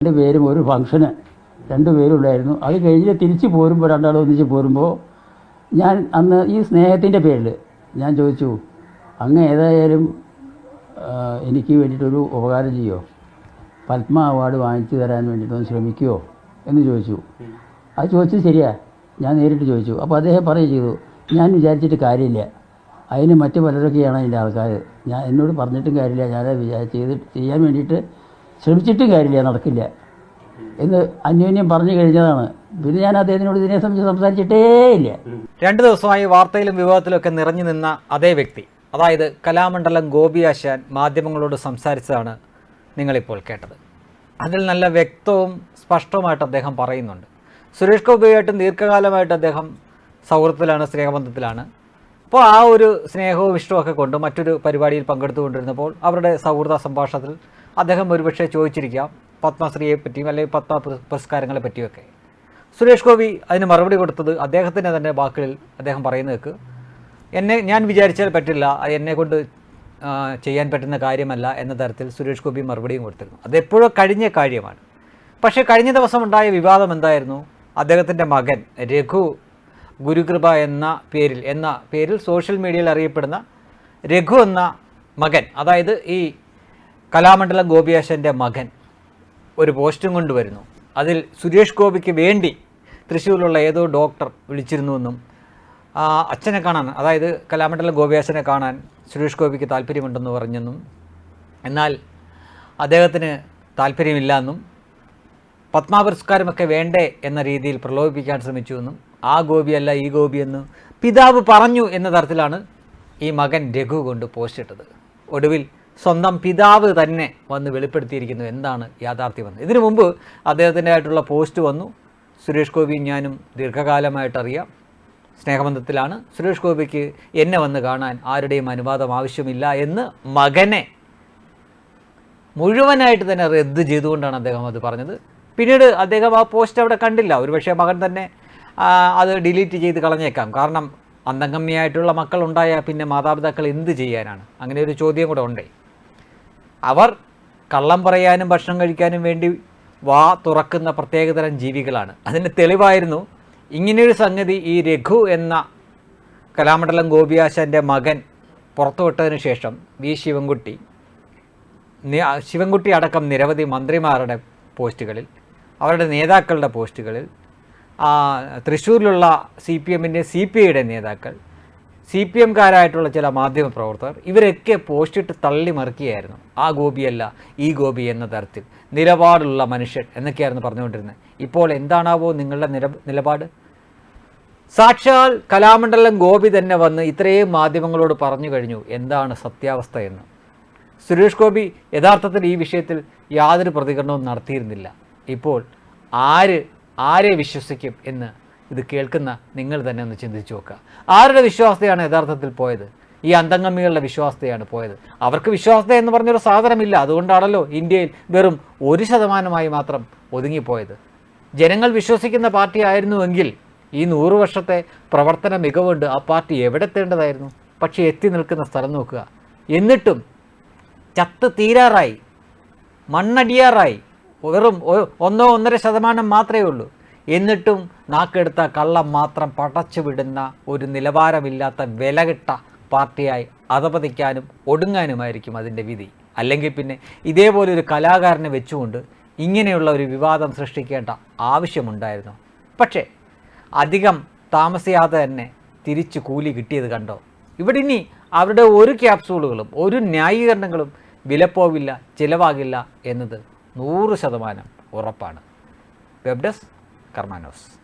രണ്ട് പേരും ഒരു ഫംഗ്ഷന് രണ്ട് പേരുണ്ടായിരുന്നു അത് കഴിഞ്ഞ് തിരിച്ചു പോരുമ്പോൾ രണ്ടാളും ഒന്നിച്ച് പോരുമ്പോൾ ഞാൻ അന്ന് ഈ സ്നേഹത്തിന്റെ പേരിൽ ഞാൻ ചോദിച്ചു അങ്ങ് ഏതായാലും എനിക്ക് വേണ്ടിയിട്ടൊരു ഉപകാരം ചെയ്യോ? പത്മ അവാർഡ് വാങ്ങിച്ചു തരാൻ വേണ്ടിയിട്ടൊന്ന് ശ്രമിക്കുമോ എന്ന് ചോദിച്ചു. അത് ചോദിച്ചത് ശരിയാ. ഞാൻ നേരിട്ട് ചോദിച്ചു. അപ്പോൾ അദ്ദേഹം പറയുകയും ചെയ്തു ഞാൻ വിചാരിച്ചിട്ട് കാര്യമില്ല. അതിന് മറ്റു പലരൊക്കെയാണ് അതിന്റെ ആൾക്കാർ ഞാൻ എന്നോട് പറഞ്ഞിട്ടും കാര്യമില്ല. ഞാനത് വിചാരിച്ച് ചെയ്ത് ചെയ്യാൻ വേണ്ടിയിട്ട് ശ്രമിച്ചിട്ടും കാര്യമില്ല നടക്കില്ല എന്ന് അന്യോന്യം പറഞ്ഞു കഴിഞ്ഞതാണ്. പിന്നെ ഞാൻ അദ്ദേഹത്തിനോട് ഇതിനെ സംബന്ധിച്ച് സംസാരിച്ചിട്ടേ ഇല്ല. രണ്ടു ദിവസമായി വാർത്തയിലും വിവാദത്തിലും ഒക്കെ നിറഞ്ഞു നിന്ന അതേ വ്യക്തി അതായത് കലാമണ്ഡലം ഗോപി ആശാൻ മാധ്യമങ്ങളോട് സംസാരിച്ചതാണ് നിങ്ങളിപ്പോൾ കേട്ടത്. അതിൽ നല്ല വ്യക്തവും സ്പഷ്ടവുമായിട്ട് അദ്ദേഹം പറയുന്നുണ്ട്. സുരേഷ് ഗോപിയായിട്ടും ദീർഘകാലമായിട്ട് അദ്ദേഹം സൗഹൃദത്തിലാണ് സ്നേഹബന്ധത്തിലാണ്. അപ്പോൾ ആ ഒരു സ്നേഹവും ഇഷ്ടമൊക്കെ കൊണ്ട് മറ്റൊരു പരിപാടിയിൽ പങ്കെടുത്തുകൊണ്ടിരുന്നപ്പോൾ അവരുടെ സൗഹൃദ സംഭാഷണത്തിൽ അദ്ദേഹം ഒരുപക്ഷെ ചോദിച്ചിരിക്കാം പത്മശ്രീയെ പറ്റിയും അല്ലെങ്കിൽ പത്മ പുരസ്കാരങ്ങളെ പറ്റിയൊക്കെ സുരേഷ് ഗോപി അതിന് മറുപടി കൊടുത്തത് അദ്ദേഹത്തിന്റെ തന്നെ വാക്കുകളിൽ അദ്ദേഹം പറയുന്നതൊക്കെ എന്നെ ഞാൻ വിചാരിച്ചാൽ പറ്റില്ല അത് എന്നെ കൊണ്ട് ചെയ്യാൻ പറ്റുന്ന കാര്യമല്ല എന്ന തരത്തിൽ സുരേഷ് ഗോപി മറുപടിയും കൊടുത്തിരുന്നു. അതെപ്പോഴോ കഴിഞ്ഞ കാര്യമാണ്. പക്ഷേ കഴിഞ്ഞ ദിവസം ഉണ്ടായ വിവാദം എന്തായിരുന്നു? അദ്ദേഹത്തിന്റെ മകൻ രഘു ഗുരുകൃപ എന്ന പേരിൽ എന്ന പേരിൽ സോഷ്യൽ മീഡിയയിൽ അറിയപ്പെടുന്ന രഘു എന്ന മകൻ അതായത് ഈ കലാമണ്ഡലം ഗോപിയാശന്റെ മകൻ ഒരു പോസ്റ്റും കൊണ്ടുവരുന്നു. അതിൽ സുരേഷ് ഗോപിക്ക് വേണ്ടി തൃശ്ശൂരിലുള്ള ഏതോ ഡോക്ടർ വിളിച്ചിരുന്നുവെന്നും അച്ഛനെ കാണാൻ അതായത് കലാമണ്ഡലം ഗോപിയാശനെ കാണാൻ സുരേഷ് ഗോപിക്ക് താല്പര്യമുണ്ടെന്ന് പറഞ്ഞെന്നും എന്നാൽ അദ്ദേഹത്തിന് താല്പര്യമില്ല എന്നും പത്മ പുരസ്കാരമൊക്കെ വേണ്ടേ എന്ന രീതിയിൽ പ്രലോഭിപ്പിക്കാൻ ശ്രമിച്ചുവെന്നും ആ ഗോപിയല്ല ഈ ഗോപിയെന്ന് പിതാവ് പറഞ്ഞു എന്ന തരത്തിലാണ് ഈ മകൻ രഘു കൊണ്ട് പോസ്റ്റ് ഇട്ടത്. ഒടുവിൽ സ്വന്തം പിതാവ് തന്നെ വന്ന് വെളിപ്പെടുത്തിയിരിക്കുന്നു. എന്താണ് യാഥാർത്ഥ്യമെന്ന് ഇതിനു മുമ്പ് അദ്ദേഹത്തിന്റെ ആയിട്ടുള്ള പോസ്റ്റ് വന്നു. സുരേഷ് ഗോപി ഞാനും ദീർഘകാലമായിട്ടറിയാം. സ്നേഹബന്ധത്തിലാണ്. സുരേഷ് ഗോപിക്ക് എന്നെ വന്ന് കാണാൻ ആരുടെയും അനുവാദം ആവശ്യമില്ല എന്ന് മകനെ മുഴുവനായിട്ട് തന്നെ റദ്ദ് ചെയ്തുകൊണ്ടാണ് അദ്ദേഹം അത് പറഞ്ഞത്. പിന്നീട് അദ്ദേഹം ആ പോസ്റ്റ് അവിടെ കണ്ടില്ല. ഒരുപക്ഷെ മകൻ തന്നെ അത് ഡിലീറ്റ് ചെയ്ത് കളഞ്ഞേക്കാം. കാരണം അന്തംഗമ്യായിട്ടുള്ള മക്കളുണ്ടായാൽ പിന്നെ മാതാപിതാക്കൾ എന്ത് ചെയ്യാനാണ്? അങ്ങനെ ഒരു ചോദ്യം കൂടെ ഉണ്ടേ. അവർ കള്ളം പറയാനും ഭക്ഷണം കഴിക്കാനും വേണ്ടി വാ തുറക്കുന്ന പ്രത്യേകതരം ജീവികളാണ്. അതിന് തെളിവായിരുന്നു ഇങ്ങനെയൊരു സംഗതി ഈ രഘു എന്ന കലാമണ്ഡലം ഗോപിയാശന്റെ മകൻ പുറത്തുവിട്ടതിന് ശേഷം വി ശിവൻകുട്ടി ശിവൻകുട്ടി അടക്കം നിരവധി മന്ത്രിമാരുടെ പോസ്റ്റുകളിൽ അവരുടെ നേതാക്കളുടെ പോസ്റ്റുകളിൽ തൃശ്ശൂരിലുള്ള സി പി എമ്മിന്റെ സി പി ഐയുടെ നേതാക്കൾ സി പി എംകാരായിട്ടുള്ള ചില മാധ്യമ പ്രവർത്തകർ ഇവരൊക്കെ പോസ്റ്റിട്ട് തള്ളി മറിക്കുകയായിരുന്നു. ആ ഗോപിയല്ല ഈ ഗോപി എന്ന തരത്തിൽ. നിലപാടുള്ള മനുഷ്യൻ എന്നൊക്കെയായിരുന്നു പറഞ്ഞുകൊണ്ടിരുന്നത്. ഇപ്പോൾ എന്താണാവോ നിങ്ങളുടെ നില നിലപാട്? സാക്ഷാൽ കലാമണ്ഡലം ഗോപി തന്നെ വന്ന് ഇത്രയും മാധ്യമങ്ങളോട് പറഞ്ഞു കഴിഞ്ഞു. എന്താണ് സത്യാവസ്ഥ എന്ന്? സുരേഷ് ഗോപി യഥാർത്ഥത്തിൽ ഈ വിഷയത്തിൽ യാതൊരു പ്രതികരണവും നടത്തിയിരുന്നില്ല. ഇപ്പോൾ ആര് ആരെ വിശ്വസിക്കും എന്ന് ഇത് കേൾക്കുന്ന നിങ്ങൾ തന്നെ ഒന്ന് ചിന്തിച്ചു നോക്കുക. ആരുടെ വിശ്വാസതയാണ് യഥാർത്ഥത്തിൽ പോയത്? ഈ അന്തംഗമികളുടെ വിശ്വാസതയാണ് പോയത്. അവർക്ക് വിശ്വാസത എന്ന് പറഞ്ഞൊരു സാധനമില്ല. അതുകൊണ്ടാണല്ലോ ഇന്ത്യയിൽ വെറും ഒരു ശതമാനമായി മാത്രം ഒതുങ്ങിപ്പോയത്. ജനങ്ങൾ വിശ്വസിക്കുന്ന പാർട്ടി ആയിരുന്നുവെങ്കിൽ ഈ നൂറു വർഷത്തെ പ്രവർത്തന മികവുണ്ട് ആ പാർട്ടി എവിടെ എത്തേണ്ടതായിരുന്നു? പക്ഷേ എത്തി നിൽക്കുന്ന സ്ഥലം നോക്കുക. എന്നിട്ടും ചത്ത് തീരാറായി. മണ്ണടിയാറായി. വെറും ഒന്നോ ഒന്നര ശതമാനം മാത്രമേ ഉള്ളൂ. എന്നിട്ടും നാക്കെടുത്ത കള്ളം മാത്രം പടച്ചു വിടുന്ന ഒരു നിലവാരമില്ലാത്ത വിലകിട്ട പാർട്ടിയായി അധപതിക്കാനും ഒടുങ്ങാനുമായിരിക്കും അതിന്റെ വിധി. അല്ലെങ്കിൽ പിന്നെ ഇതേപോലെ ഒരു കലാകാരനെ വെച്ചുകൊണ്ട് ഇങ്ങനെയുള്ള ഒരു വിവാദം സൃഷ്ടിക്കേണ്ട ആവശ്യമുണ്ടായിരുന്നു. പക്ഷേ അധികം താമസിയാതെ തന്നെ തിരിച്ച് കൂലി കിട്ടിയത് കണ്ടോ? ഇവിടെ ഇനി അവരുടെ ഒരു ക്യാപ്സൂളുകളും ഒരു ന്യായീകരണങ്ങളും വിലപ്പോവില്ല ചിലവാകില്ല എന്നത് നൂറ് ശതമാനം ഉറപ്പാണ്. Web desk Carmanos.